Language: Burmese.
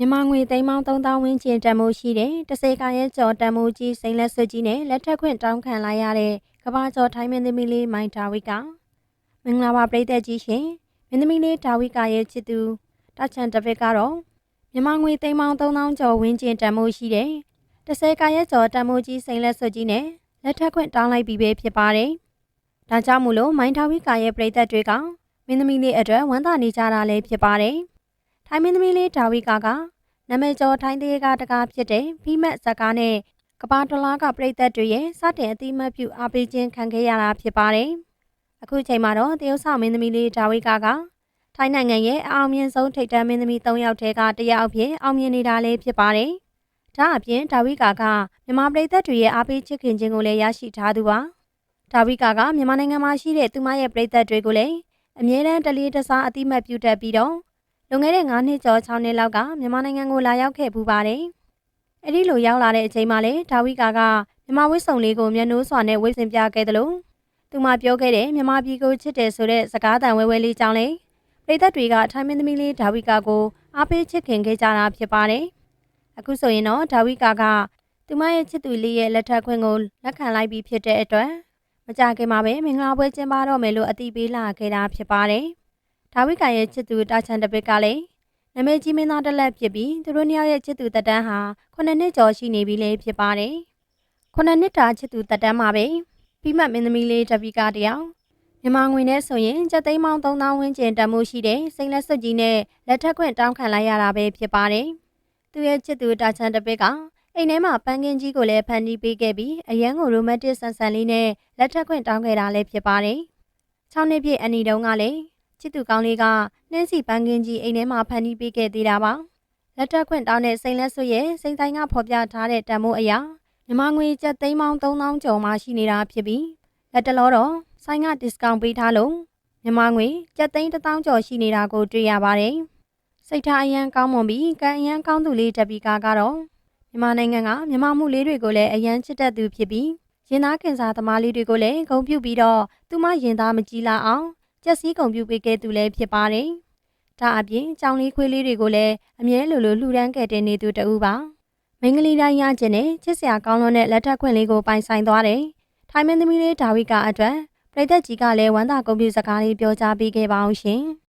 မြန်မာငွေသိန်းပေါင်း3000ဝန်းကျင်တန်မိုးရှိတဲ့တစေကာရဲ့ကျော်တန်မိုးကြီးစိန်လက်ဆွကြီးနဲ့လက်ထက်ခွင့်တောင်းခံလိုက်ရတဲ့ကဘာကျော်ထိုင်းမင်းသမီးလေးမိုင်ဒါဝိကမင်္ဂလာပါပရိသတ်ကြီးရှင်မင်းသမီးလေးဒါဝိကရဲ့ချစ်သူတချန်တပစ်ကတော့မြန်မာငွေသိန်းပေါင်း3000ကျော်ဝန်းကျင်တန်မိုးရှိတဲ့တစေကာရဲ့ကျော်တန်မိုးကြီးစိန်လက်ဆွကြီးနဲ့လက်ထက်ခွင့်တောင်းလိုက်ပြီးပဲဖြစ်ပါတယ်ဒါကြောင့်မို့လို့မိုင်ဒါဝိကရဲ့ပရိသတ်တွေကမင်းသမီးလေးအတွက်ဝမ်းသာနေကြတာလည်းဖြစ်ပါတယ် ထိုင်းမင်းသမီးလေးဒါဝိကာကနာမည်ကျော်ထိုင်းသေးကတကားဖြစ်တဲ့ဖိမက်ဇက်ကားနဲ့ကဘာဒလာကပြိသက်တွေရဲ့စတင်အတိမတ်ပြုအားပေးခြင်းခံခဲ့ရတာဖြစ်ပါတယ်။အခုချိန်မှာတော့တရုတ်ဆောင်မင်းသမီးလေးဒါဝိကာကထိုင်းနိုင်ငံရဲ့အအောင်မြင်ဆုံးထိပ်တန်းမင်းသမီး၃ယောက်ထဲကတစ်ယောက်အဖြစ်အောင်မြင်နေတာလည်းဖြစ်ပါတယ်။ဒါအပြင်ဒါဝိကာကမြန်မာပြိသက်တွေရဲ့အားပေးချစ်ခင်ခြင်းကိုလည်းရရှိထားသူပါ။ဒါဝိကာကမြန်မာနိုင်ငံမှာရှိတဲ့သူမရဲ့ပြိသက်တွေကိုလည်းအမြဲတမ်းတလေးတစားအတိမတ်ပြုတတ်ပြီးတော့ လွန်ခဲ့တဲ့9နှစ်ကျော်6နှစ်လောက်ကမြန်မာနိုင်ငံကိုလာရောက်ခဲ့ပူပါတယ်။အဲဒီလိုရောက်လာတဲ့အချိန်မှာလေဒါဝိကာကမြန်မာဝစ်စုံလေးကိုမျက်နှိုးစွာနဲ့ဝစ်ဆင်ပြခဲ့တယ်လို့သူမပြောခဲ့တဲ့မြန်မာပြည်ကိုချစ်တယ်ဆိုတဲ့စကားတန်ဝဲဝဲလေးကြောင့်လေပြည်သက်တွေကထိုင်းမင်းသမီးလေးဒါဝိကာကိုအားပေးချစ်ခင်ခဲ့ကြတာဖြစ်ပါတယ်။အခုဆိုရင်တော့ဒါဝိကာကသူမရဲ့ချစ်သူလေးရဲ့လက်ထပ်ခွင့်ကိုလက်ခံလိုက်ပြီးဖြစ်တဲ့အတွက်မကြခင်မှာပဲမင်္ဂလာပွဲကျင်းပတော့မယ်လို့အတိပေးလာခဲ့တာဖြစ်ပါတယ်။ ဒါဝိကရဲ့ချစ်သူတာချန်တပစ်ကလည်းနာမည်ကြီးမင်းသားတစ်လက်ဖြစ်ပြီးသူတို့နှစ်ယောက်ရဲ့ချစ်သူတက်တန်းဟာ9နှစ်ကျော်ရှိနေပြီလေဖြစ်ပါတယ်။9နှစ်တာချစ်သူတက်တန်းမှာပဲပြီးမှတ်မင်းသမီးလေးတပီကတယောက်မြန်မာငွေနဲ့ဆိုရင်ကျပ်သိန်းပေါင်း3000ဝန်းကျင်တန်မှုရှိတဲ့စိန်လက်စွပ်ကြီးနဲ့လက်ထက်ခွင့်တောင်းခံလိုက်ရတာပဲဖြစ်ပါတယ်။သူရဲ့ချစ်သူတာချန်တပစ်ကအိမ်ထဲမှာပန်းကင်းကြီးကိုလည်းဖန်တီးပေးခဲ့ပြီးအရန်ကိုရိုမန်တစ်ဆန်ဆန်လေးနဲ့လက်ထက်ခွင့်တောင်းခဲ့တာလည်းဖြစ်ပါတယ်။6နှစ်ပြည့်အနီတုန်းကလည်း ချစ်သူကောင်းလေးကနှင်းစီပန်းကင်းကြီးအိမ်ထဲမှာဖန်တီးပေးခဲ့သေးတာပါလက်တက်ခွင့်တောင်းတဲ့စိန်လက်ဆွရဲ့စိန်တိုင်းကဖော်ပြထားတဲ့တန်မိုးအရာမြန်မာငွေကျပ်သိန်းပေါင်း3000ကျော်မှရှိနေတာဖြစ်ပြီးလက်တလောတော့ဆိုင်ကဒစ်ကောင်ပေးထားလို့မြန်မာငွေကျပ်သိန်း1000ကျော်ရှိနေတာကိုတွေ့ရပါတယ်စိတ်ထားအရန်ကောင်းမွန်ပြီးကံအရန်ကောင်းသူလေးတပီကာကတော့မြန်မာနိုင်ငံကမြန်မာမှုလေးတွေကိုလည်းအရန်ချစ်တတ်သူဖြစ်ပြီးရင်သားခင်စားသမားလေးတွေကိုလည်းဂုဏ်ပြုပြီးတော့သူမရင်သားမကြီးလာအောင် ကြက်စည်းကုန်ပြုပေးခဲ့သူလည်းဖြစ်ပါတယ်။ဒါအပြင်ကြောင်လေးခွေးလေးတွေကိုလည်းအမြဲလိုလိုလှူဒန်းခဲ့တဲ့နေသူတဦးပါ။မင်္ဂလိတိုင်းရခြင်းနဲ့ချစ်စရာကောင်းလွန်းတဲ့လက်ထပ်ခွင့်လေးကိုပိုင်ဆိုင်သွားတယ်။ထိုင်းမင်းသမီးလေးဒါဝိကအတွက်ပြည်သက်ကြီးကလည်းဝမ်းသာကုန်ပြုစကားလေးပြောကြားပေးခဲ့ပါအောင်ရှင်။